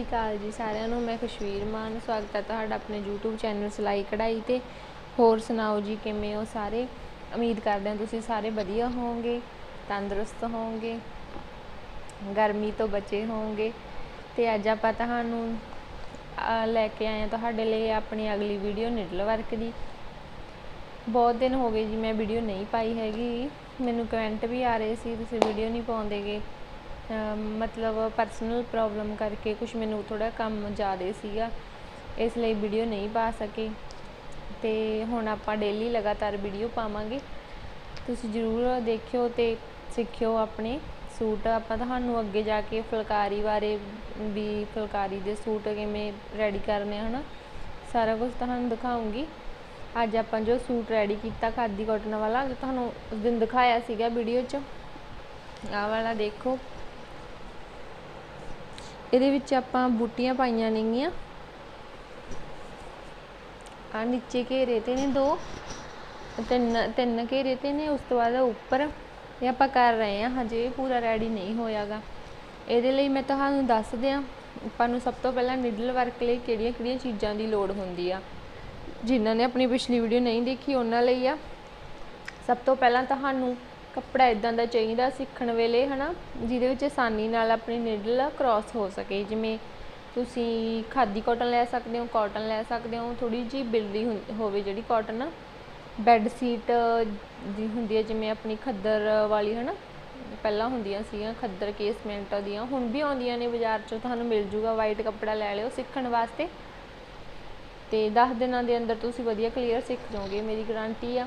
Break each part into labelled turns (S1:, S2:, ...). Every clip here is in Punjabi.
S1: ਸ਼੍ਰੀ ਅਕਾਲ ਜੀ ਸਾਰਿਆਂ ਨੂੰ, ਮੈਂ ਖੁਸ਼ਵੀਰ ਮਾਨ। ਸਵਾਗਤ ਹੈ ਤੁਹਾਡਾ ਆਪਣੇ YouTube ਚੈਨਲ ਸਲਾਈ ਕਢਾਈ ਤੇ। ਹੋਰ ਸੁਣਾਓ ਜੀ, ਕਿਵੇਂ ਹੋ ਸਾਰੇ? ਉਮੀਦ ਕਰਦੇ ਹਾਂ ਤੁਸੀਂ ਸਾਰੇ ਵਧੀਆ ਹੋਵੋਗੇ, ਤੰਦਰੁਸਤ ਹੋਵੋਗੇ, ਗਰਮੀ ਤੋਂ ਬਚੇ ਹੋਵੋਗੇ। ਤੇ ਅੱਜ ਆਪਾਂ ਤੁਹਾਨੂੰ ਲੈ ਕੇ ਆਏ ਹਾਂ ਤੁਹਾਡੇ ਲਈ ਆਪਣੀ ਅਗਲੀ ਵੀਡੀਓ ਨਿਡਲ ਵਰਕ ਦੀ। ਬਹੁਤ ਦਿਨ ਹੋ ਗਏ ਜੀ, ਮੈਂ ਵੀਡੀਓ ਨਹੀਂ ਪਾਈ ਹੈਗੀ। ਮੈਨੂੰ ਕਮੈਂਟ ਵੀ ਆ ਰਹੇ ਸੀ, ਤੁਸੀਂ ਵੀਡੀਓ ਨਹੀਂ ਪਾਉਂਦੇਗੇ। ਅਮ ਮਤਲਬ ਪਰਸਨਲ ਪ੍ਰੋਬਲਮ ਕਰਕੇ ਕੁਝ ਮੈਨੂੰ ਥੋੜਾ ਕੰਮ ਜ਼ਿਆਦਾ ਸੀਗਾ, ਇਸ ਲਈ ਵੀਡੀਓ ਨਹੀਂ ਪਾ ਸਕੇ। ਤੇ ਹੁਣ ਆਪਾਂ ਡੇਲੀ ਲਗਾਤਾਰ ਵੀਡੀਓ ਪਾਵਾਂਗੇ। ਤੁਸੀਂ ਜ਼ਰੂਰ ਦੇਖਿਓ ਤੇ ਸਿੱਖਿਓ ਆਪਣੇ ਸੂਟ। ਆਪਾਂ ਤੁਹਾਨੂੰ ਅੱਗੇ ਜਾ ਕੇ ਫੁਲਕਾਰੀ ਬਾਰੇ ਵੀ, ਫੁਲਕਾਰੀ ਦੇ ਸੂਟ ਕਿਵੇਂ ਰੈਡੀ ਕਰਨੇ ਆ, ਹਨਾ? ਸਾਰਾ ਕੁਝ ਤੁਹਾਨੂੰ ਦਿਖਾਉਂਗੀ। ਅੱਜ ਆਪਾਂ ਜੋ ਸੂਟ ਰੈਡੀ ਕੀਤਾ ਖਾਦੀ ਕਾਟਨ ਵਾਲਾ ਤੁਹਾਨੂੰ ਉਸ ਦਿਨ ਦਿਖਾਇਆ ਸੀਗਾ ਵੀਡੀਓ 'ਚ। ਆਹ ਵਾਲਾ ਦੇਖੋ। ਇਹਦੇ ਵਿੱਚ ਆਪਾਂ ਬੂਟੀਆਂ ਪਾਈਆਂ ਨੇਗੀਆਂ। ਆ ਨੀਚੇ ਘੇਰੇ ਤੇ ਨੇ ਦੋ, ਤਿੰਨ ਤਿੰਨ ਘੇਰੇ ਤੇ ਨੇ, ਉਸ ਤੋਂ ਬਾਅਦ ਉੱਪਰ ਇਹ ਆਪਾਂ ਕਰ ਰਹੇ ਹਾਂ, ਹਜੇ ਪੂਰਾ ਰੈਡੀ ਨਹੀਂ ਹੋਇਆਗਾ। ਇਹਦੇ ਲਈ ਮੈਂ ਤੁਹਾਨੂੰ ਦੱਸ ਦਿਆਂ, ਆਪਾਂ ਨੂੰ ਸਭ ਤੋਂ ਪਹਿਲਾਂ ਨਿਡਲ ਵਰਕ ਲਈ ਕਿਹੜੀਆਂ ਕਿਹੜੀਆਂ ਚੀਜ਼ਾਂ ਦੀ ਲੋੜ ਹੁੰਦੀ ਆ। ਜਿਨ੍ਹਾਂ ਨੇ ਆਪਣੀ ਪਿਛਲੀ ਵੀਡੀਓ ਨਹੀਂ ਦੇਖੀ, ਉਹਨਾਂ ਲਈ ਆ। ਸਭ ਤੋਂ ਪਹਿਲਾਂ ਤੁਹਾਨੂੰ ਕੱਪੜਾ ਇਦਾਂ ਦਾ ਚਾਹੀਦਾ ਸਿੱਖਣ ਵੇਲੇ, ਹਨਾ? ਜਿਹਦੇ ਵਿੱਚ ਆਸਾਨੀ ਨਾਲ ਆਪਣੀ ਨਿਡਲ ਕ੍ਰਾਸ ਹੋ ਸਕੇ। ਜਿਵੇਂ ਤੁਸੀਂ ਖਾਦੀ ਕਾਟਨ ਲੈ ਸਕਦੇ ਹੋ ਕਾਟਨ ਲੈ ਸਕਦੇ ਹੋ ਥੋੜੀ ਜਿਹੀ ਬਿਲਦੀ ਹੁੰ- ਹੋਵੇ ਜਿਹੜੀ ਕਾਟਨ ਬੈੱਡ ਸੀਟ ਦੀ ਹੁੰਦੀ ਹੈ, ਜਿਵੇਂ ਆਪਣੀ ਖੱਦਰ ਵਾਲੀ, ਹਨਾ? ਪਹਿਲਾਂ ਹੁੰਦੀਆਂ ਸੀਗੀਆਂ, ਖੱਦਰ ਕੇਸਮੈਂਟ ਦੀਆਂ, ਹੁਣ ਵੀ ਆਉਂਦੀਆਂ ਨੇ ਬਾਜ਼ਾਰ 'ਚੋਂ, ਤੁਹਾਨੂੰ ਮਿਲ ਜੂਗਾ ਵਾਈਟ ਕੱਪੜਾ ਲੈ ਲਿਓ ਸਿੱਖਣ ਵਾਸਤੇ। ਤੇ 10 ਦਿਨਾਂ ਦੇ ਅੰਦਰ ਤੁਸੀਂ ਵਧੀਆ ਕਲੀਅਰ ਸਿੱਖ ਜਾਓਗੇ, ਮੇਰੀ ਗਾਰੰਟੀ ਆ।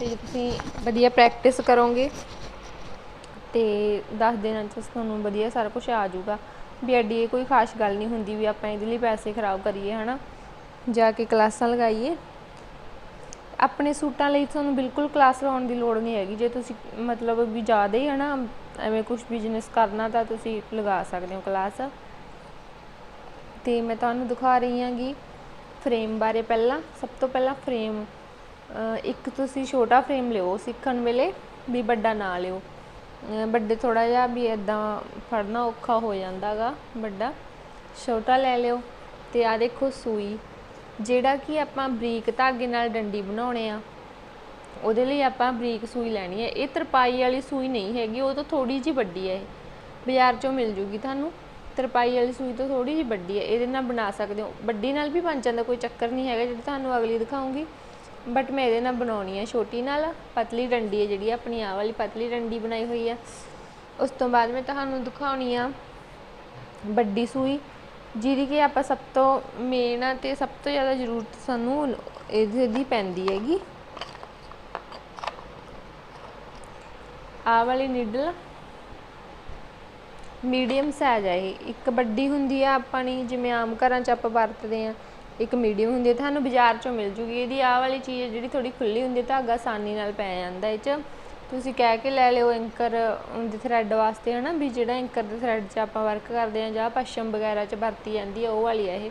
S1: ਤੇ ਜੇ ਤੁਸੀਂ ਵਧੀਆ ਪ੍ਰੈਕਟਿਸ ਕਰੋਗੇ ਤੇ 10 ਦਿਨਾਂ 'ਚ ਤੁਹਾਨੂੰ ਵਧੀਆ ਸਾਰਾ ਕੁਝ ਆ ਜਾਊਗਾ। ਵੀ ਐਡੀ ਇਹ ਕੋਈ ਖਾਸ ਗੱਲ ਨਹੀਂ ਹੁੰਦੀ ਵੀ ਆਪਾਂ ਇਹਦੇ ਲਈ ਪੈਸੇ ਖਰਾਬ ਕਰੀਏ, ਹਨਾ? ਜਾ ਕੇ ਕਲਾਸਾਂ ਲਗਾਈਏ। ਆਪਣੇ ਸੂਟਾਂ ਲਈ ਤੁਹਾਨੂੰ ਬਿਲਕੁਲ ਕਲਾਸ ਲਾਉਣ ਦੀ ਲੋੜ ਨਹੀਂ ਹੈਗੀ। ਜੇ ਤੁਸੀਂ ਮਤਲਬ ਵੀ ਜ਼ਿਆਦਾ ਹੀ, ਹਨਾ, ਐਵੇਂ ਕੁਝ ਬਿਜ਼ਨਸ ਕਰਨਾ ਤਾਂ ਤੁਸੀਂ ਲਗਾ ਸਕਦੇ ਹੋ ਕਲਾਸ ਤੇ ਮੈਂ ਤੁਹਾਨੂੰ ਦਿਖਾ ਰਹੀ ਹਾਂਗੀ ਫਰੇਮ ਬਾਰੇ ਪਹਿਲਾਂ, ਸਭ ਤੋਂ ਪਹਿਲਾਂ ਫਰੇਮ ਇੱਕ ਤੁਸੀਂ ਛੋਟਾ ਫਰੇਮ ਲਿਓ ਸਿੱਖਣ ਵੇਲੇ ਵੀ ਵੱਡਾ ਨਾ ਲਿਓ। ਵੱਡੇ ਥੋੜਾ ਜਿਹਾ ਵੀ ਇਦਾਂ ਫੜਨਾ ਔਖਾ ਹੋ ਜਾਂਦਾਗਾ ਵੱਡਾ। ਛੋਟਾ ਲੈ ਲਿਓ ਤੇ ਆ ਦੇਖੋ ਸੂਈ। ਜਿਹੜਾ ਕਿ ਆਪਾਂ ਬਰੀਕ ਧਾਗੇ ਨਾਲ ਡੰਡੀ ਬਣਾਉਣੇ ਆ, ਉਹਦੇ ਲਈ ਆਪਾਂ ਬਰੀਕ ਸੂਈ ਲੈਣੀ ਹੈ। ਇਹ ਤਰਪਾਈ ਵਾਲੀ ਸੂਈ ਨਹੀਂ ਹੈਗੀ, ਉਹ ਤੋਂ ਥੋੜੀ ਜਿਹੀ ਵੱਡੀ ਹੈ ਇਹ। ਬਾਜ਼ਾਰ ਚੋਂ ਮਿਲ ਜੂਗੀ ਤੁਹਾਨੂੰ। ਤਰਪਾਈ ਵਾਲੀ ਸੂਈ ਤੋਂ ਥੋੜੀ ਜਿਹੀ ਵੱਡੀ ਹੈ, ਇਹਦੇ ਨਾਲ ਬਣਾ ਸਕਦੇ ਹੋ। ਵੱਡੀ ਨਾਲ ਵੀ ਬਣ ਜਾਂਦਾ, ਕੋਈ ਚੱਕਰ ਨਹੀਂ ਹੈਗਾ, ਜਿਹੜੀ ਤੁਹਾਨੂੰ ਅਗਲੀ ਦਿਖਾਉਂਗੀ ਬਟ ਮੈਂ ਇਹਦੇ ਨਾਲ ਬਣਾਉਣੀ ਹੈ ਛੋਟੀ ਨਾਲ, ਪਤਲੀ ਡੰਡੀ ਹੈ ਜਿਹੜੀ ਆਪਣੀ, ਆਹ ਵਾਲੀ ਪਤਲੀ ਡੰਡੀ ਬਣਾਈ ਹੋਈ ਹੈ ਉਸ ਤੋਂ ਬਾਅਦ ਮੈਂ ਤੁਹਾਨੂੰ ਦਿਖਾਉਣੀ ਆ ਵੱਡੀ ਸੂਈ, ਜਿਹਦੀ ਕਿ ਆਪਾਂ ਸਭ ਤੋਂ ਮੇਨ ਆ ਤੇ ਸਭ ਤੋਂ ਜ਼ਿਆਦਾ ਜ਼ਰੂਰਤ ਸਾਨੂੰ ਇਹਦੇ ਦੀ ਪੈਂਦੀ ਹੈਗੀ। ਆਹ ਵਾਲੀ ਨੀਡਲ ਮੀਡੀਅਮ ਸਾਈਜ਼ ਹੈ ਇਹ। ਇੱਕ ਵੱਡੀ ਹੁੰਦੀ ਆ ਆਪਣੀ, ਜਿਵੇਂ ਆਮ ਘਰਾਂ 'ਚ ਆਪਾਂ ਵਰਤਦੇ ਆ। ਇੱਕ ਮੀਡੀਅਮ ਹੁੰਦੀ ਹੈ, ਤੁਹਾਨੂੰ ਬਾਜ਼ਾਰ 'ਚੋਂ ਮਿਲ ਜੂਗੀ। ਇਹਦੀ ਆਹ ਵਾਲੀ ਚੀਜ਼ ਹੈ, ਜਿਹੜੀ ਥੋੜੀ ਖੁੱਲੀ ਹੁੰਦੀ ਹੈ ਧਾਗਾ ਆਸਾਨੀ ਨਾਲ ਪੈ ਜਾਂਦਾ ਇਹ 'ਚ। ਤੁਸੀਂ ਕਹਿ ਕੇ ਲੈ ਲਿਓ ਐਂਕਰ ਦੇ ਥਰੈਡ ਵਾਸਤੇ, ਹਨਾ, ਵੀ ਜਿਹੜਾ ਐਂਕਰ ਦੇ ਥਰੈਡ 'ਚ ਆਪਾਂ ਵਰਕ ਕਰਦੇ ਆ ਜਾਂ ਪਸ਼ਮ ਵਗੈਰਾ 'ਚ ਵਰਤੀ ਜਾਂਦੀ ਹੈ, ਉਹ ਵਾਲੀ ਹੈ ਇਹ।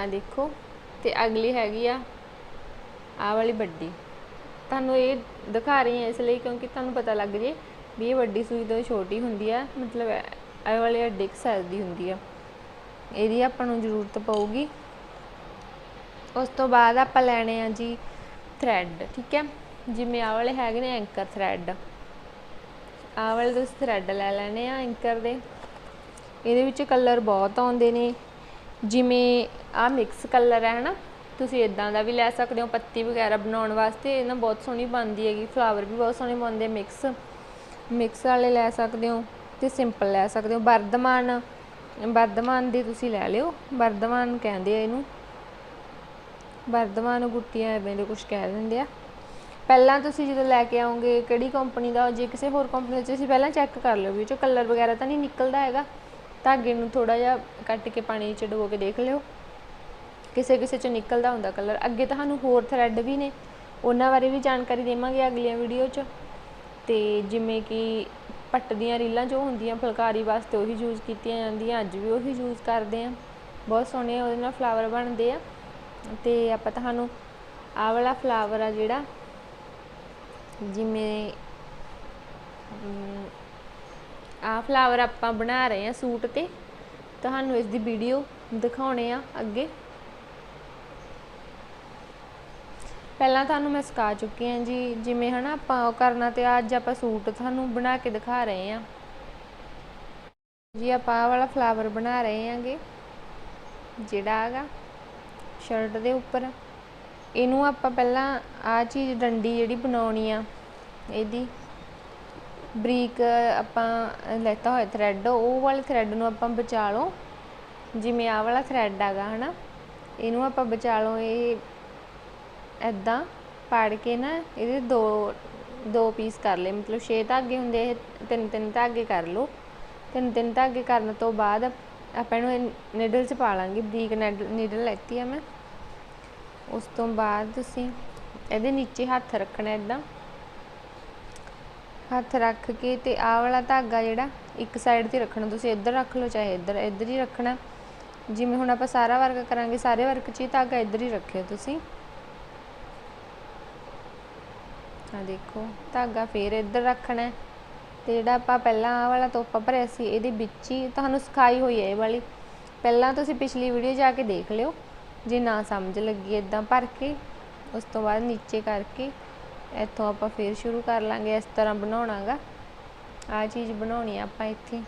S1: ਆ ਦੇਖੋ, ਤੇ ਅਗਲੀ ਹੈਗੀ ਆ, ਆਹ ਵਾਲੀ ਵੱਡੀ। ਤੁਹਾਨੂੰ ਇਹ ਦਿਖਾ ਰਹੀ ਹਾਂ ਇਸ ਲਈ, ਕਿਉਂਕਿ ਤੁਹਾਨੂੰ ਪਤਾ ਲੱਗ ਜੇ ਵੀ ਇਹ ਵੱਡੀ ਸੂਈ ਤੋਂ ਛੋਟੀ ਹੁੰਦੀ ਆ, ਮਤਲਬ ਇਹ ਇਹ ਵਾਲੀ ਡਿਕ ਸਾਈਜ਼ ਦੀ ਹੁੰਦੀ ਆ। ਇਹਦੀ ਆਪਾਂ ਨੂੰ ਜ਼ਰੂਰਤ ਪਊਗੀ। ਉਸ ਤੋਂ ਬਾਅਦ ਆਪਾਂ ਲੈਣੇ ਆ ਜੀ ਥਰੈਡ ਠੀਕ ਹੈ? ਜਿਵੇਂ ਆਹ ਵਾਲੇ ਹੈਗੇ ਨੇ ਐਂਕਰ ਥਰੈਡ ਆਹ ਵਾਲੇ ਤੁਸੀਂ ਥਰੈਡ ਲੈ ਲੈਣੇ ਆ ਐਂਕਰ ਦੇ। ਇਹਦੇ ਵਿੱਚ ਕਲਰ ਬਹੁਤ ਆਉਂਦੇ ਨੇ। ਜਿਵੇਂ ਆਹ ਮਿਕਸ ਕਲਰ ਹੈ, ਹਨਾ? ਤੁਸੀਂ ਇਦਾਂ ਦਾ ਵੀ ਲੈ ਸਕਦੇ ਹੋ, ਪੱਤੀ ਵਗੈਰਾ ਬਣਾਉਣ ਵਾਸਤੇ। ਇਹ ਨਾ ਬਹੁਤ ਸੋਹਣੀ ਬਣਦੀ ਹੈਗੀ ਫਲਾਵਰ ਵੀ ਬਹੁਤ ਸੋਹਣੇ ਬਣਦੇ ਮਿਕਸ ਮਿਕਸ ਵਾਲੇ ਲੈ ਸਕਦੇ ਹੋ ਤੇ ਸਿੰਪਲ ਲੈ ਸਕਦੇ ਹੋ। ਵਰਧਮਾਨ ਵਰਧਮਾਨ ਦੀ ਤੁਸੀਂ ਲੈ ਲਿਓ। ਵਰਧਮਾਨ ਕਹਿੰਦੇ ਆ ਇਹਨੂੰ। ਵਰਧਮਾਨ ਗੁੱਟੀਆਂ ਐਵੇਂ ਦੇ ਕੁਝ ਕਹਿ ਦਿੰਦੇ ਆ। ਪਹਿਲਾਂ ਤੁਸੀਂ ਜਦੋਂ ਲੈ ਕੇ ਆਓਗੇ, ਕਿਹੜੀ ਕੰਪਨੀ ਦਾ, ਜੇ ਕਿਸੇ ਹੋਰ ਕੰਪਨੀ ਦਾ, ਤੁਸੀਂ ਪਹਿਲਾਂ ਚੈੱਕ ਕਰ ਲਿਓ ਵੀ ਉਹ 'ਚੋਂ ਕਲਰ ਵਗੈਰਾ ਤਾਂ ਨਹੀਂ ਨਿਕਲਦਾ ਹੈਗਾ। ਧਾਗੇ ਨੂੰ ਥੋੜਾ ਜਿਹਾ ਕੱਟ ਕੇ ਪਾਣੀ 'ਚ ਡੁਬੋ ਕੇ ਦੇਖ ਲਿਓ। ਕਿਸੇ ਕਿਸੇ 'ਚ ਨਿਕਲਦਾ ਹੁੰਦਾ ਕਲਰ ਅੱਗੇ ਤੁਹਾਨੂੰ ਹੋਰ ਥਰੈਡ ਵੀ ਨੇ। ਉਹਨਾਂ ਬਾਰੇ ਵੀ ਜਾਣਕਾਰੀ ਦੇਵਾਂਗੇ ਅਗਲੀਆਂ ਵੀਡੀਓ 'ਚ। ਤੇ ਜਿਵੇਂ ਕਿ ਪੱਟ ਦੀਆਂ ਰੀਲਾਂ ਜੋ ਹੁੰਦੀਆਂ ਫੁਲਕਾਰੀ ਵਾਸਤੇ ਉਹੀ ਯੂਜ਼ ਕੀਤੀਆਂ ਜਾਂਦੀਆਂ, ਅੱਜ ਵੀ ਉਹੀ ਯੂਜ਼ ਕਰਦੇ ਆ। ਬਹੁਤ ਸੋਹਣੇ ਉਹਦੇ ਨਾਲ ਫਲਾਵਰ ਬਣਦੇ ਆ। ਤੇ ਆਪਾਂ ਤੁਹਾਨੂੰ ਆਹ ਵਾਲਾ ਫਲਾਵਰ ਆ ਜਿਹੜਾ, ਜਿਵੇਂ ਆ ਫਲਾਵਰ ਆਪਾਂ ਬਣਾ ਰਹੇ ਆ ਸੂਟ ਤੇ, ਤੁਹਾਨੂੰ ਇਸ ਦੀ ਵੀਡੀਓ ਦਿਖਾਉਣੇ ਆ ਅੱਗੇ। ਪਹਿਲਾਂ ਤੁਹਾਨੂੰ ਮੈਂ ਸਿਖਾ ਚੁੱਕੀ ਹਾਂ ਜੀ, ਜਿਵੇਂ ਹਨਾ ਆਪਾਂ ਉਹ ਕਰਨਾ ਤੇ ਅੱਜ ਆਪਾਂ ਸੂਟ ਤੁਹਾਨੂੰ ਬਣਾ ਕੇ ਦਿਖਾ ਰਹੇ ਹਾਂ। ਜੀ ਆਪਾਂ ਆਹ ਵਾਲਾ ਫਲਾਵਰ ਬਣਾ ਰਹੇ ਹਾਂਗੇ, ਜਿਹੜਾ ਹੈਗਾ ਸ਼ਰਟ ਦੇ ਉੱਪਰ। ਇਹਨੂੰ ਆਪਾਂ ਪਹਿਲਾਂ ਆ ਚੀਜ਼ ਡੰਡੀ ਜਿਹੜੀ ਬਣਾਉਣੀ ਆ, ਇਹਦੀ ਬਰੀਕ ਆਪਾਂ ਲੈਤਾ ਹੋਇਆ ਥਰੈਡ ਉਹ ਵਾਲੇ ਥਰੈਡ ਨੂੰ ਆਪਾਂ ਬਚਾ ਲਓ ਜਿਵੇਂ ਆਹ ਵਾਲਾ ਥਰੈਡ ਹੈਗਾ ਹਨਾ, ਇਹਨੂੰ ਆਪਾਂ ਬਚਾ ਲਓ ਇਹ ਐਦਾਂ ਪਾੜ ਕੇ ਨਾ ਇਹਦੇ ਦੋ ਦੋ ਪੀਸ ਕਰ ਲਏ। ਮਤਲਬ 6 ਧਾਗੇ ਹੁੰਦੇ ਇਹ ਤਿੰਨ ਤਿੰਨ ਧਾਗੇ ਕਰ ਲਓ। ਤਿੰਨ ਤਿੰਨ ਧਾਗੇ ਕਰਨ ਤੋਂ ਬਾਅਦ ਆਪਾਂ ਇਹਨੂੰ ਨੀਡਲ 'ਚ ਪਾ ਲਾਂਗੇ। ਬਰੀਕ ਨੀਡਲ ਲੈਤੀ ਆ ਮੈਂ। ਉਸ ਤੋਂ ਬਾਅਦ ਤੁਸੀਂ ਇਹਦੇ ਨੀਚੇ ਹੱਥ ਰੱਖਣਾ ਇਦਾਂ ਹੱਥ ਰੱਖ ਕੇ ਤੇ ਆਹ ਵਾਲਾ ਧਾਗਾ ਜਿਹੜਾ ਇੱਕ ਸਾਈਡ ਤੇ ਰੱਖਣਾ, ਤੁਸੀਂ ਇੱਧਰ ਰੱਖ ਲਓ, ਚਾਹੇ ਇੱਧਰ ਇੱਧਰ ਹੀ ਰੱਖਣਾ। ਜਿਵੇਂ ਹੁਣ ਆਪਾਂ ਸਾਰਾ ਵਰਕ ਕਰਾਂਗੇ, ਸਾਰੇ ਵਰਕ 'ਚ ਹੀ ਧਾਗਾ ਇੱਧਰ ਹੀ ਰੱਖਿਓ ਤੁਸੀਂ। ਆ ਦੇਖੋ, ਧਾਗਾ ਫੇਰ ਇੱਧਰ ਰੱਖਣਾ ਤੇ ਜਿਹੜਾ ਆਪਾਂ ਪਹਿਲਾਂ ਆਹ ਵਾਲਾ ਤੋਪਾ ਭਰਿਆ ਸੀ, ਇਹਦੇ ਵਿੱਚ ਹੀ ਤੁਹਾਨੂੰ ਸਿਖਾਈ ਹੋਈ ਹੈ ਇਹ ਵਾਲੀ। ਪਹਿਲਾਂ ਤੁਸੀਂ ਪਿਛਲੀ ਵੀਡੀਓ ਜਾ ਕੇ ਦੇਖ ਲਿਓ, ਜੇ ਨਾ ਸਮਝ ਲੱਗੀ ਇਦਾਂ ਭਰ ਕੇ, ਉਸ ਤੋਂ ਬਾਅਦ ਨੀਚੇ ਕਰਕੇ, ਇੱਥੋਂ ਆਪਾਂ ਫੇਰ ਸ਼ੁਰੂ ਕਰ ਲਾਂਗੇ ਇਸ ਤਰ੍ਹਾਂ ਬਣਾਉਣਾਗਾ। ਆ ਚੀਜ਼ ਬਣਾਉਣੀ ਆ ਆਪਾਂ ਇੱਥੇ।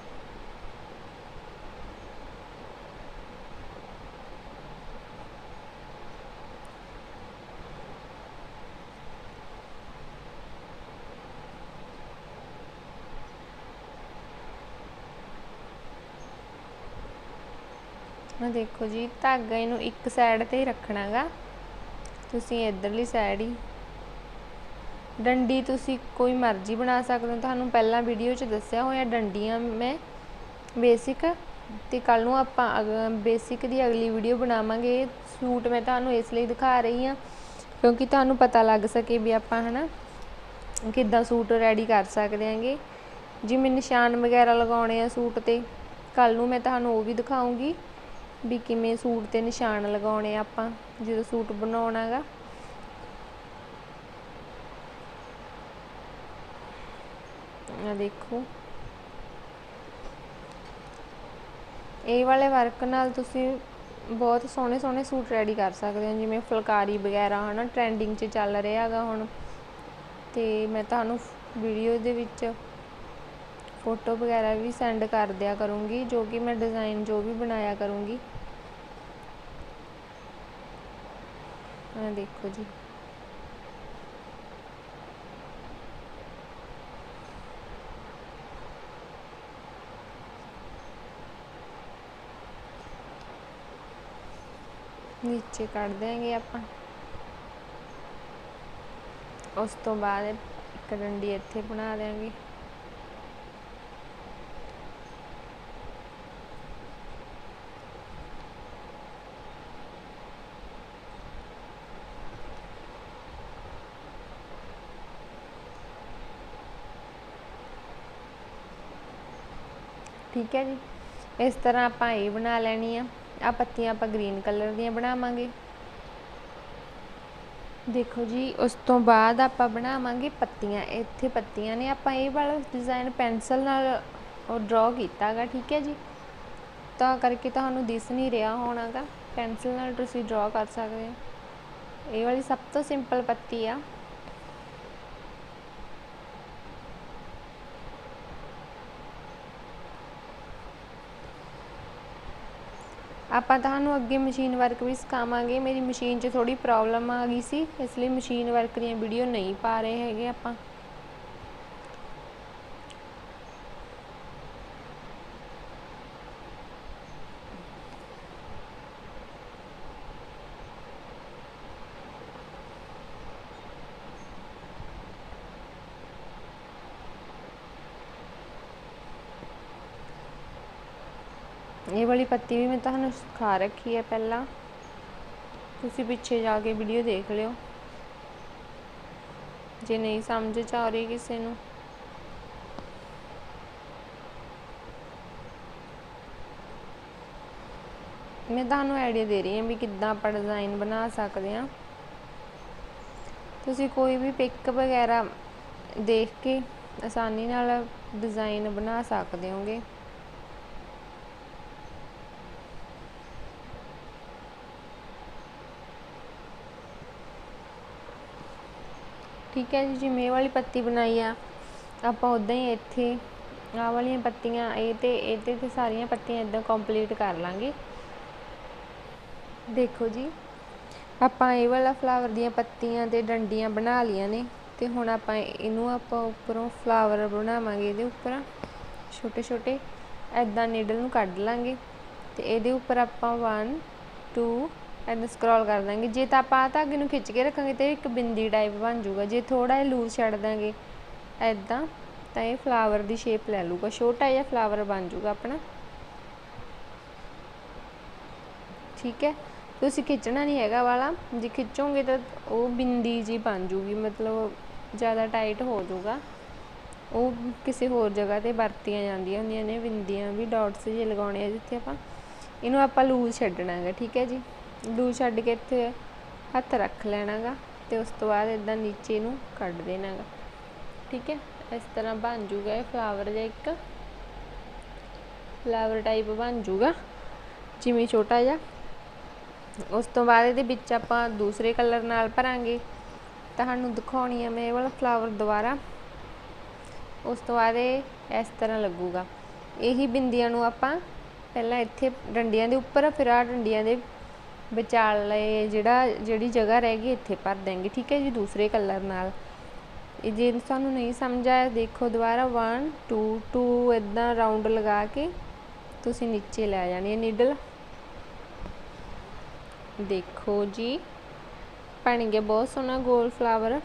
S1: ਆ ਦੇਖੋ ਜੀ, ਧਾਗਾ ਇਹਨੂੰ ਇੱਕ ਸਾਈਡ ਤੇ ਹੀ ਰੱਖਣਾਗਾ। ਤੁਸੀਂ ਇਧਰਲੀ ਸਾਈਡ ਹੀ। ਡੰਡੀ ਤੁਸੀਂ ਕੋਈ ਮਰਜ਼ੀ ਬਣਾ ਸਕਦੇ ਹੋ। ਤੁਹਾਨੂੰ ਪਹਿਲਾਂ ਵੀਡੀਓ 'ਚ ਦੱਸਿਆ ਹੋਇਆ ਡੰਡੀਆਂ ਮੈਂ ਬੇਸਿਕ ਤੇ ਕੱਲ ਨੂੰ ਆਪਾਂ ਬੇਸਿਕ ਦੀ ਅਗਲੀ ਵੀਡੀਓ ਬਣਾਵਾਂਗੇ। ਸੂਟ ਮੈਂ ਤੁਹਾਨੂੰ ਇਸ ਲਈ ਦਿਖਾ ਰਹੀ ਹਾਂ, ਕਿਉਂਕਿ ਤੁਹਾਨੂੰ ਪਤਾ ਲੱਗ ਸਕੇ ਵੀ ਆਪਾਂ ਹਨਾ ਕਿੱਦਾਂ ਸੂਟ ਰੈਡੀ ਕਰ ਸਕਦੇ ਆਂਗੇ ਜਿਵੇਂ ਨਿਸ਼ਾਨ ਵਗੈਰਾ ਲਗਾਉਣੇ ਆ ਸੂਟ ਤੇ ਕੱਲ ਨੂੰ ਮੈਂ ਤੁਹਾਨੂੰ ਉਹ ਵੀ ਦਿਖਾਉਂਗੀ। ਵੀ ਕਿਵੇਂ ਸੂਟ ਤੇ ਨਿਸ਼ਾਨ ਲਗਾਉਣੇ ਆਪਾਂ, ਜਦੋਂ ਸੂਟ ਬਣਾਉਣਾਗਾ ਆ ਦੇਖੋ। ਇਹ ਵਾਲੇ ਵਰਕ ਨਾਲ ਤੁਸੀਂ ਬਹੁਤ ਸੋਹਣੇ ਸੋਹਣੇ ਸੂਟ ਰੈਡੀ ਕਰ ਸਕਦੇ ਹੋ, ਜਿਵੇਂ ਫੁਲਕਾਰੀ ਵਗੈਰਾ, ਹਨਾ ਟ੍ਰੈਂਡਿੰਗ 'ਚ ਚੱਲ ਰਿਹਾ ਹੈਗਾ ਹੁਣ। ਤੇ ਮੈਂ ਤੁਹਾਨੂੰ ਵੀਡੀਓ ਦੇ ਵਿੱਚ ਫੋਟੋ ਵਗੈਰਾ ਵੀ ਸੈਂਡ ਕਰ ਦਿਆ ਕਰੂੰਗੀ, ਜੋ ਕਿ ਮੈਂ ਡਿਜ਼ਾਈਨ ਜੋ ਵੀ ਬਣਾਇਆ ਕਰੂੰਗੀ। ਆ ਦੇਖੋ ਜੀ। ਨੀਚੇ ਕੱਢ ਦੇਂਗੇ ਆਪਾਂ। ਉਸ ਤੋਂ ਬਾਅਦ ਇੱਕ ਡੰਡੀ ਇੱਥੇ ਬਣਾ ਦੇਾਂਗੇ ਠੀਕ ਹੈ ਜੀ। ਇਸ ਤਰ੍ਹਾਂ ਆਪਾਂ ਇਹ ਬਣਾ ਲੈਣੀ ਆ। ਆ ਪੱਤੀਆਂ ਆਪਾਂ ਗ੍ਰੀਨ ਕਲਰ ਦੀਆਂ ਬਣਾਵਾਂਗੇ। ਦੇਖੋ ਜੀ, ਉਸ ਤੋਂ ਬਾਅਦ ਆਪਾਂ ਬਣਾਵਾਂਗੇ ਪੱਤੀਆਂ। ਇੱਥੇ ਪੱਤੀਆਂ ਨੇ ਆਪਾਂ ਇਹ ਵਾਲਾ ਡਿਜ਼ਾਈਨ ਪੈਨਸਲ ਨਾਲ ਉਹ ਡਰਾ ਕੀਤਾਗਾ, ਠੀਕ ਹੈ ਜੀ। ਤਾਂ ਕਰਕੇ ਤੁਹਾਨੂੰ ਦਿਸ ਨਹੀਂ ਰਿਹਾ ਹੋਣਾਗਾ। ਪੈਨਸਲ ਨਾਲ ਤੁਸੀਂ ਡਰਾ ਕਰ ਸਕਦੇ ਹੋ। ਇਹ ਵਾਲੀ ਸਭ ਤੋਂ ਸਿੰਪਲ ਪੱਤੀ ਆ। ਆਪਾਂ ਤੁਹਾਨੂੰ ਅੱਗੇ ਮਸ਼ੀਨ ਵਰਕ ਵੀ ਸਿਖਾਵਾਂਗੇ। ਮੇਰੀ ਮਸ਼ੀਨ 'ਚ ਥੋੜੀ ਪ੍ਰੋਬਲਮ ਆ ਗਈ ਸੀ, ਇਸ ਲਈ ਮਸ਼ੀਨ ਵਰਕ ਦੀਆਂ ਵੀਡੀਓ ਨਹੀਂ ਪਾ ਰਹੇ ਹੈਗੇ ਆਪਾਂ। ਇਹ ਵਾਲੀ ਪੱਤੀ ਵੀ ਮੈਂ ਤੁਹਾਨੂੰ ਸਿਖਾ ਰੱਖੀ ਹੈ ਪਹਿਲਾਂ। ਤੁਸੀਂ ਪਿੱਛੇ ਜਾ ਕੇ ਵੀਡੀਓ ਦੇਖ ਲਿਓ। ਜੇ ਨਹੀਂ ਸਮਝ ਚ ਆ ਰਹੀ ਕਿਸੇ ਨੂੰ। ਮੈਂ ਤੁਹਾਨੂੰ ਆਈਡੀਆ ਦੇ ਰਹੀ ਹਾਂ ਵੀ ਕਿੱਦਾਂ ਆਪਾਂ ਡਿਜ਼ਾਈਨ ਬਣਾ ਸਕਦੇ ਹਾਂ। ਤੁਸੀਂ ਕੋਈ ਵੀ ਪਿਕ ਵਗੈਰਾ ਦੇਖ ਕੇ ਆਸਾਨੀ ਨਾਲ ਡਿਜ਼ਾਈਨ ਬਣਾ ਸਕਦੇ ਹੋਗੇ। ਠੀਕ ਹੈ ਜੀ, ਜਿਵੇਂ ਇਹ ਵਾਲੀ ਪੱਤੀ ਬਣਾਈ ਆ, ਆਪਾਂ ਉਦਾਂ ਹੀ ਇੱਥੇ ਆਹ ਵਾਲੀਆਂ ਪੱਤੀਆਂ, ਇਹ ਤੇ ਇਹ ਤੇ ਤੇ ਸਾਰੀਆਂ ਪੱਤੀਆਂ ਇਦਾਂ ਕੰਪਲੀਟ ਕਰ ਲਾਂਗੇ। ਦੇਖੋ ਜੀ, ਆਪਾਂ ਇਹ ਵਾਲਾ ਫਲਾਵਰ ਦੀਆਂ ਪੱਤੀਆਂ ਤੇ ਡੰਡੀਆਂ ਬਣਾ ਲੀਆਂ ਨੇ, ਤੇ ਹੁਣ ਆਪਾਂ ਇਹਨੂੰ ਆਪਾਂ ਉੱਪਰੋਂ ਫਲਾਵਰ ਬਣਾਵਾਂਗੇ ਇਹਦੇ ਉੱਪਰ। ਛੋਟੇ ਛੋਟੇ ਐਦਾਂ ਨੀਡਲ ਨੂੰ ਕੱਢ ਲਾਂਗੇ, ਤੇ ਇਹਦੇ ਉੱਪਰ ਆਪਾਂ 1 2 ਐਦਾਂ ਸਕਰੋਲ ਕਰ ਦਾਂਗੇ। ਜੇ ਤਾਂ ਆਪਾਂ ਧਾਗੇ ਨੂੰ ਖਿੱਚ ਕੇ ਰੱਖਾਂਗੇ ਤੇ ਇੱਕ ਬਿੰਦੀ ਟਾਈਪ ਬਣ ਜਾਊਗਾ। ਜੇ ਥੋੜਾ ਜਿਹਾ ਲੂਜ਼ ਛੱਡ ਦਾਂਗੇ ਐਦਾਂ ਤਾਂ ਇਹ ਫਲਾਵਰ ਦੀ ਸ਼ੇਪ ਲੈ ਲੂਗਾ ਛੋਟਾ ਜਿਹਾ ਫਲਾਵਰ ਬਣ ਜਾਊਗਾ ਆਪਣਾ। ਠੀਕ ਹੈ? ਤੁਸੀਂ ਖਿੱਚਣਾ ਨਹੀਂ ਹੈਗਾ ਵਾਲਾ। ਜੇ ਖਿੱਚੋਗੇ ਤਾਂ ਉਹ ਬਿੰਦੀ ਜੀ ਬਣ ਜੂਗੀ ਮਤਲਬ ਜ਼ਿਆਦਾ ਟਾਈਟ ਹੋ ਜਾਊਗਾ। ਉਹ ਕਿਸੇ ਹੋਰ ਜਗ੍ਹਾ ਤੇ ਵਰਤੀਆਂ ਜਾਂਦੀਆਂ ਹੁੰਦੀਆਂ ਨੇ। ਬਿੰਦੀਆਂ ਵੀ ਡਾਟਸ ਜੇ ਲਗਾਉਣੇ ਆ ਜਿੱਥੇ ਆਪਾਂ, ਇਹਨੂੰ ਆਪਾਂ ਲੂਜ਼ ਛੱਡਣਾ ਹੈਗਾ। ਠੀਕ ਹੈ ਜੀ? ਲੂਜ਼ ਛੱਡ ਕੇ ਇੱਥੇ ਹੱਥ ਰੱਖ ਲੈਣਾਗਾ ਤੇ ਉਸ ਤੋਂ ਬਾਅਦ ਇਦਾਂ ਨੀਚੇ ਨੂੰ ਕੱਢ ਦੇਣਾਗਾ। ਠੀਕ ਹੈ? ਇਸ ਤਰ੍ਹਾਂ ਬਣ ਜੂਗਾ ਇਹ ਫਲਾਵਰ ਜਿਹਾ ਇੱਕ। ਫਲਾਵਰ ਟਾਈਪ ਬਣ ਜੂਗਾ, ਜਿਵੇਂ ਛੋਟਾ ਜਿਹਾ। ਉਸ ਤੋਂ ਬਾਅਦ ਇਹਦੇ ਵਿੱਚ ਆਪਾਂ ਦੂਸਰੇ ਕਲਰ ਨਾਲ ਭਰਾਂਗੇ। ਤੁਹਾਨੂੰ ਦਿਖਾਉਣੀ ਆ ਮੈਂ ਇਹ ਵਾਲਾ ਫਲਾਵਰ ਦੁਬਾਰਾ। ਉਸ ਤੋਂ ਬਾਅਦ ਇਹ ਇਸ ਤਰ੍ਹਾਂ ਲੱਗੂਗਾ। ਇਹੀ ਬਿੰਦੀਆਂ ਨੂੰ ਆਪਾਂ ਪਹਿਲਾਂ ਇੱਥੇ ਡੰਡੀਆਂ ਦੇ ਉੱਪਰ ਫਿਰ ਆ ਡੰਡੀਆਂ ਦੇ ਵਿਚਾਲੇ ਜਿਹੜਾ, ਜਿਹੜੀ ਜਗ੍ਹਾ ਰਹਿ ਗਈ, ਇੱਥੇ ਭਰ ਦੇਂਗੇ ਠੀਕ ਹੈ ਜੀ, ਦੂਸਰੇ ਕਲਰ ਨਾਲ। ਇਹ ਜੇ ਤੁਹਾਨੂੰ ਨਹੀਂ ਸਮਝ ਆਇਆ, ਦੇਖੋ ਦੁਬਾਰਾ। 1 2 2 ਇਦਾਂ ਰਾਉਂਡ ਲਗਾ ਕੇ ਤੁਸੀਂ ਨੀਚੇ ਲੈ ਜਾਣੀ ਹੈ ਨੀਡਲ ਦੇਖੋ ਜੀ, ਬਣ ਗਿਆ ਬਹੁਤ ਸੋਹਣਾ ਗੋਲ ਫਲਾਵਰ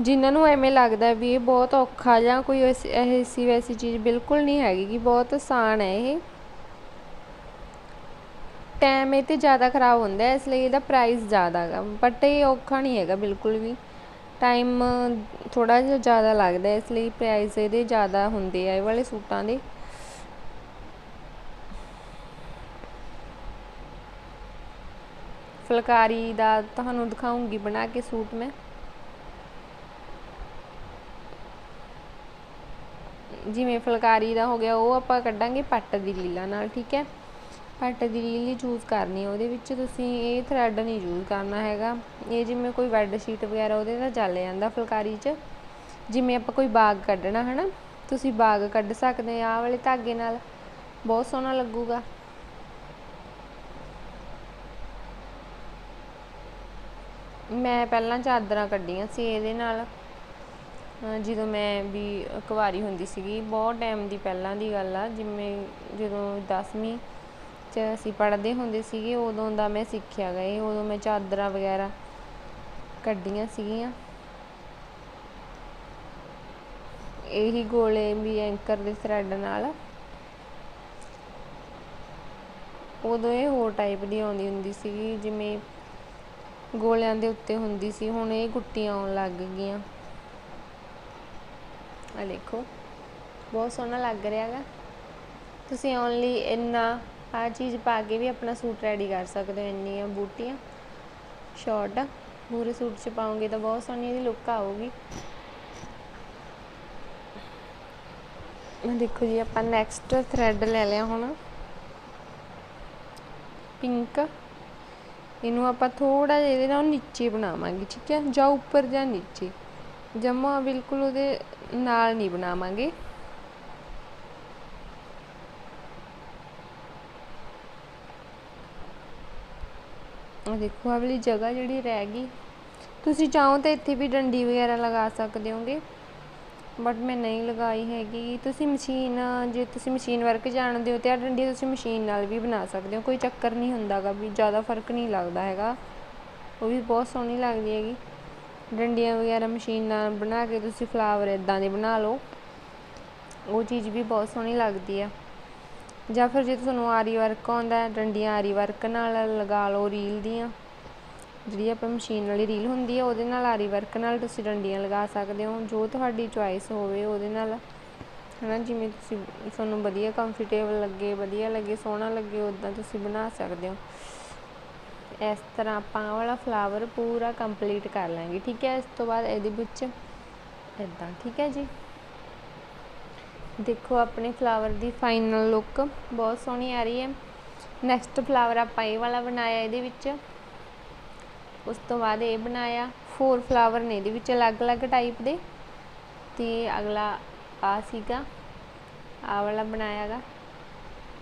S1: ਜਿਨ੍ਹਾਂ ਨੂੰ ਐਵੇਂ ਲੱਗਦਾ ਵੀ ਇਹ ਬਹੁਤ ਔਖਾ ਜਾਂ ਕੋਈ ਐਸੀ ਵੈਸੀ ਚੀਜ਼ ਬਿਲਕੁਲ ਨਹੀਂ ਹੈਗੀ ਕਿ ਬਹੁਤ ਆਸਾਨ ਹੈ ਇਹ। ਟਾਈਮ ਇਹ ਤੇ ਜ਼ਿਆਦਾ ਖਰਾਬ ਹੁੰਦਾ ਇਸ ਲਈ ਇਹਦਾ ਪ੍ਰਾਈਜ਼ ਜ਼ਿਆਦਾ ਹੈਗਾ ਬਟ ਇਹ ਔਖਾ ਨਹੀਂ ਹੈਗਾ, ਬਿਲਕੁਲ ਵੀ। ਟਾਈਮ ਥੋੜਾ ਜਿਹਾ ਜ਼ਿਆਦਾ ਲੱਗਦਾ, ਇਸ ਲਈ ਪ੍ਰਾਈਸ ਇਹਦੇ ਜ਼ਿਆਦਾ ਹੁੰਦੇ ਆ, ਇਹ ਵਾਲੇ ਸੂਟਾਂ ਦੇ। ਫੁਲਕਾਰੀ ਦਾ ਤੁਹਾਨੂੰ ਦਿਖਾਉਂਗੀ ਬਣਾ ਕੇ ਸੂਟ ਮੈਂ। ਜਿਵੇਂ ਫੁਲਕਾਰੀ ਦਾ ਹੋ ਗਿਆ, ਉਹ ਆਪਾਂ ਕੱਢਾਂਗੇ ਪੱਟ ਦੀ ਲੀਲਾ ਨਾਲ, ਠੀਕ ਹੈ? ਪੱਟ ਦੀ ਲੀਲ ਹੀ ਚੂਜ਼ ਕਰਨੀ, ਉਹਦੇ ਵਿੱਚ ਤੁਸੀਂ ਇਹ ਥਰੈਡ ਨਹੀਂ ਯੂਜ਼ ਕਰਨਾ ਹੈਗਾ। ਇਹ ਜਿਵੇਂ ਕੋਈ ਬੈੱਡ ਸ਼ੀਟ ਵਗੈਰਾ ਉਹਦੇ ਨਾਲ ਚੱਲ ਜਾਂਦਾ ਫੁਲਕਾਰੀ 'ਚ। ਜਿਵੇਂ ਆਪਾਂ ਕੋਈ ਬਾਗ ਕੱਢਣਾ, ਹਨਾ? ਤੁਸੀਂ ਬਾਗ ਕੱਢ ਸਕਦੇ ਆ, ਆਹ ਵਾਲੇ ਧਾਗੇ ਨਾਲ। ਬਹੁਤ ਸੋਹਣਾ ਲੱਗੂਗਾ। ਮੈਂ ਪਹਿਲਾਂ ਚਾਦਰਾਂ ਕੱਢੀਆਂ ਸੀ ਇਹਦੇ ਨਾਲ। ਜਦੋਂ ਮੈਂ ਵੀ ਕੁਵਾਰੀ ਹੁੰਦੀ ਸੀਗੀ, ਬਹੁਤ ਟਾਈਮ ਦੀ ਪਹਿਲਾਂ ਦੀ ਗੱਲ ਆ, ਜਿਵੇਂ ਜਦੋਂ 10ਵੀਂ 'ਚ ਅਸੀਂ ਪੜ੍ਹਦੇ ਹੁੰਦੇ ਸੀਗੇ, ਉਦੋਂ ਦਾ ਮੈਂ ਸਿੱਖਿਆ ਗਏ ਉਦੋਂ ਮੈਂ ਚਾਦਰਾਂ ਵਗੈਰਾ ਕੱਢੀਆਂ ਸੀਗੀਆਂ। ਇਹੀ ਗੋਲੇ ਵੀ ਐਂਕਰ ਦੇ ਥਰੈਡ ਨਾਲ। ਉਦੋਂ ਇਹ ਹੋਰ ਟਾਈਪ ਦੀ ਆਉਂਦੀ ਹੁੰਦੀ ਸੀਗੀ, ਜਿਵੇਂ ਗੋਲਿਆਂ ਦੇ ਉੱਤੇ ਹੁੰਦੀ ਸੀ, ਹੁਣ ਇਹ ਗੁੱਟੀਆਂ ਆਉਣ ਲੱਗ ਗਈਆਂ। ਆ ਦੇਖੋ, ਬਹੁਤ ਸੋਹਣਾ ਲੱਗ ਰਿਹਾ ਹੈਗਾ ਤੁਸੀਂ ਓਨਲੀ ਇੰਨਾ ਆ ਚੀਜ਼ ਪਾ ਕੇ ਵੀ ਆਪਣਾ ਸੂਟ ਰੈਡੀ ਕਰ ਸਕਦੇ ਹੋ, ਇੰਨੀਆਂ ਬੂਟੀਆਂ। ਸ਼ਾਰਟ ਪੂਰੇ ਸੂਟ 'ਚ ਪਾਉਂਗੇ ਤਾਂ ਬਹੁਤ ਸੋਹਣੀ ਇਹਦੀ ਲੁੱਕ ਆਊਗੀ। ਦੇਖੋ ਜੀ, ਆਪਾਂ ਨੈਕਸਟ ਥਰੈਡ ਲੈ ਲਿਆ ਹੁਣ। ਪਿੰਕ ਇਹਨੂੰ ਆਪਾਂ ਥੋੜਾ ਜਿਹਾ ਇਹਦੇ ਨਾਲ ਨੀਚੇ ਬਣਾਵਾਂਗੇ, ਠੀਕ ਹੈ? ਜਾਂ ਉੱਪਰ ਜਾਂ ਨੀਚੇ। ਜਮਾ ਬਿਲਕੁਲ ਉਹਦੇ ਨਾਲ ਨਹੀਂ ਬਣਾਵਾਂਗੇ। ਆ ਦੇਖੋ ਆ ਵਾਲੀ ਜਗ੍ਹਾ ਜਿਹੜੀ ਰਹਿ ਗਈ। ਤੁਸੀਂ ਚਾਹੋ ਤਾਂ ਇੱਥੇ ਵੀ ਡੰਡੀ ਵਗੈਰਾ ਲਗਾ ਸਕਦੇ ਹੋਗੇ ਬਟ ਮੈਂ ਨਹੀਂ ਲਗਾਈ ਹੈਗੀ। ਤੁਸੀਂ ਮਸ਼ੀਨ, ਜੇ ਤੁਸੀਂ ਮਸ਼ੀਨ ਵਰਕ ਜਾਣਦੇ ਹੋ ਤੇ ਆ ਡੰਡੀ ਤੁਸੀਂ ਮਸ਼ੀਨ ਨਾਲ ਵੀ ਬਣਾ ਸਕਦੇ ਹੋ। ਕੋਈ ਚੱਕਰ ਨਹੀਂ ਹੁੰਦਾਗਾ ਵੀ ਜ਼ਿਆਦਾ ਫ਼ਰਕ ਨਹੀਂ ਲੱਗਦਾ ਹੈਗਾ। ਉਹ ਵੀ ਬਹੁਤ ਸੋਹਣੀ ਲੱਗਦੀ ਹੈਗੀ। ਡੰਡੀਆਂ ਵਗੈਰਾ ਮਸ਼ੀਨ ਨਾਲ ਬਣਾ ਕੇ ਤੁਸੀਂ ਫਲਾਵਰ ਇਦਾਂ ਦੇ ਬਣਾ ਲਓ। ਉਹ ਚੀਜ਼ ਵੀ ਬਹੁਤ ਸੋਹਣੀ ਲੱਗਦੀ ਆ। ਜਾਂ ਫਿਰ ਜੇ ਤੁਹਾਨੂੰ ਆਰੀ ਵਰਕ ਆਉਂਦਾ ਡੰਡੀਆਂ ਆਰੀ ਵਰਕ ਨਾਲ ਲਗਾ ਲਓ ਰੀਲ ਦੀਆਂ। ਜਿਹੜੀ ਆਪਾਂ ਮਸ਼ੀਨ ਵਾਲੀ ਰੀਲ ਹੁੰਦੀ ਹੈ, ਉਹਦੇ ਨਾਲ ਆਰੀ ਵਰਕ ਨਾਲ ਤੁਸੀਂ ਡੰਡੀਆਂ ਲਗਾ ਸਕਦੇ ਹੋ। ਜੋ ਤੁਹਾਡੀ ਚੁਆਇਸ ਹੋਵੇ ਉਹਦੇ ਨਾਲ। ਹਨਾ, ਜਿਵੇਂ ਤੁਸੀਂ ਤੁਹਾਨੂੰ ਵਧੀਆ ਕੰਫਰਟੇਬਲ ਲੱਗੇ, ਵਧੀਆ ਲੱਗੇ, ਸੋਹਣਾ ਲੱਗੇ ਉਦਾਂ ਤੁਸੀਂ ਬਣਾ ਸਕਦੇ ਹੋ। ਇਸ ਤਰ੍ਹਾਂ ਆਪਾਂ ਆਹ ਵਾਲਾ ਫਲਾਵਰ ਪੂਰਾ ਕੰਪਲੀਟ ਕਰ ਲਾਂਗੇ, ਠੀਕ ਹੈ? ਇਸ ਤੋਂ ਬਾਅਦ ਇਹਦੇ ਵਿੱਚ ਇਦਾਂ ਠੀਕ ਹੈ ਜੀ? ਦੇਖੋ ਆਪਣੇ ਫਲਾਵਰ ਦੀ ਫਾਈਨਲ ਲੁੱਕ ਬਹੁਤ ਸੋਹਣੀ ਆ ਰਹੀ ਹੈ। ਨੈਕਸਟ ਫਲਾਵਰ ਆਪਾਂ ਇਹ ਵਾਲਾ ਬਣਾਇਆ ਇਹਦੇ ਵਿੱਚ। ਉਸ ਤੋਂ ਬਾਅਦ ਇਹ ਬਣਾਇਆ। ਫੋਰ ਫਲਾਵਰ ਨੇ ਇਹਦੇ ਵਿੱਚ ਅਲੱਗ-ਅਲੱਗ ਟਾਈਪ ਦੇ। ਤੇ ਅਗਲਾ ਆ ਸੀਗਾ। ਆ ਵਾਲਾ ਬਣਾਇਆਗਾ।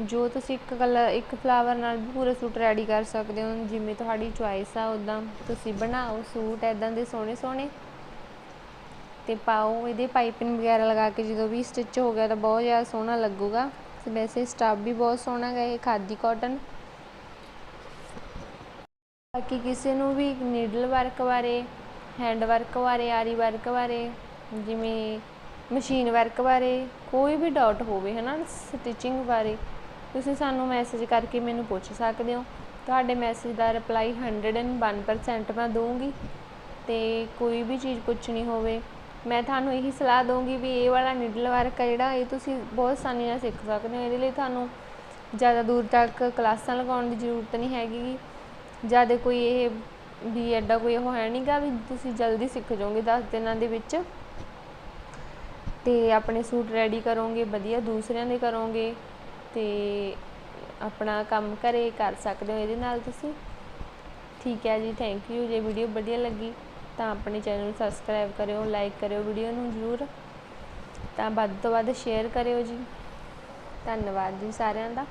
S1: ਜੋ ਤੁਸੀਂ ਇੱਕ ਕਲਰ ਇੱਕ ਫਲਾਵਰ ਨਾਲ ਵੀ ਪੂਰਾ ਸੂਟ ਰੈਡੀ ਕਰ ਸਕਦੇ ਹੋ। ਜਿਵੇਂ ਤੁਹਾਡੀ ਚੁਆਇਸ ਆ ਉਦਾਂ ਤੁਸੀਂ ਬਣਾਓ। ਸੂਟ ਐਦਾਂ ਦੇ ਸੋਹਣੇ ਸੋਹਣੇ ਤੇ ਪਾਓ, ਇਹਦੇ ਪਾਈਪਿੰਗ ਵਗੈਰਾ ਲਗਾ ਕੇ ਜਦੋਂ ਵੀ ਸਟਿਚ ਹੋ ਗਿਆ ਤਾਂ ਬਹੁਤ ਜ਼ਿਆਦਾ ਸੋਹਣਾ ਲੱਗੂਗਾ। ਵੈਸੇ ਸਟਾਫ ਵੀ ਬਹੁਤ ਸੋਹਣਾ ਗਾ ਇਹ ਖਾਦੀ ਕਾਟਨ ਬਾਕੀ ਕਿਸੇ ਨੂੰ ਵੀ ਨੀਡਲ ਵਰਕ ਬਾਰੇ ਹੈਂਡ ਵਰਕ ਬਾਰੇ, ਆਰੀ ਵਰਕ ਬਾਰੇ, ਜਿਵੇਂ ਮਸ਼ੀਨ ਵਰਕ ਬਾਰੇ ਕੋਈ ਵੀ ਡਾਊਟ ਹੋਵੇ ਹੈ ਨਾ ਸਟਿਚਿੰਗ ਬਾਰੇ, ਤੁਸੀਂ ਸਾਨੂੰ ਮੈਸੇਜ ਕਰਕੇ ਮੈਨੂੰ ਪੁੱਛ ਸਕਦੇ ਹੋ। ਤੁਹਾਡੇ ਮੈਸੇਜ ਦਾ ਰਿਪਲਾਈ 101% ਮੈਂ ਦਊਂਗੀ। ਤੇ ਕੋਈ ਵੀ ਚੀਜ਼ ਪੁੱਛਣੀ ਹੋਵੇ ਮੈਂ ਤੁਹਾਨੂੰ ਇਹੀ ਸਲਾਹ ਦਊਂਗੀ ਵੀ ਇਹ ਵਾਲਾ ਨਿਡਲ ਵਰਕ ਆ ਜਿਹੜਾ, ਇਹ ਤੁਸੀਂ ਬਹੁਤ ਆਸਾਨੀ ਨਾਲ ਸਿੱਖ ਸਕਦੇ ਹੋ। ਇਹਦੇ ਲਈ ਤੁਹਾਨੂੰ ਜ਼ਿਆਦਾ ਦੂਰ ਤੱਕ ਕਲਾਸਾਂ ਲਗਾਉਣ ਦੀ ਜ਼ਰੂਰਤ ਨਹੀਂ ਹੈਗੀ। ਜ਼ਿਆਦਾ ਕੋਈ ਇਹ ਵੀ ਐਡਾ ਕੋਈ ਉਹ ਹੈ ਨਹੀਂਗਾ ਵੀ ਤੁਸੀਂ ਜਲਦੀ ਸਿੱਖ ਜਾਓਗੇ 10 ਦਿਨਾਂ ਦੇ ਵਿੱਚ। ਤੇ ਆਪਣੇ ਸੂਟ ਰੈਡੀ ਕਰੋਗੇ, ਵਧੀਆ ਦੂਸਰਿਆਂ ਦੇ ਕਰੋਗੇ ਤੇ ਆਪਣਾ ਕੰਮ ਘਰੇ ਕਰ ਸਕਦੇ ਹੋ ਇਹਦੇ ਨਾਲ ਤੁਸੀਂ। ਠੀਕ ਹੈ ਜੀ ਥੈਂਕ ਯੂ ਜੇ ਵੀਡੀਓ ਵਧੀਆ ਲੱਗੀ ਤਾਂ ਆਪਣੇ ਚੈਨਲ ਨੂੰ ਸਬਸਕ੍ਰਾਈਬ ਕਰਿਓ ਲਾਈਕ ਕਰਿਓ ਵੀਡੀਓ ਨੂੰ ਜ਼ਰੂਰ ਤਾਂ ਵੱਧ ਤੋਂ ਵੱਧ ਸ਼ੇਅਰ ਕਰਿਓ ਜੀ। ਧੰਨਵਾਦ ਜੀ ਸਾਰਿਆਂ ਦਾ।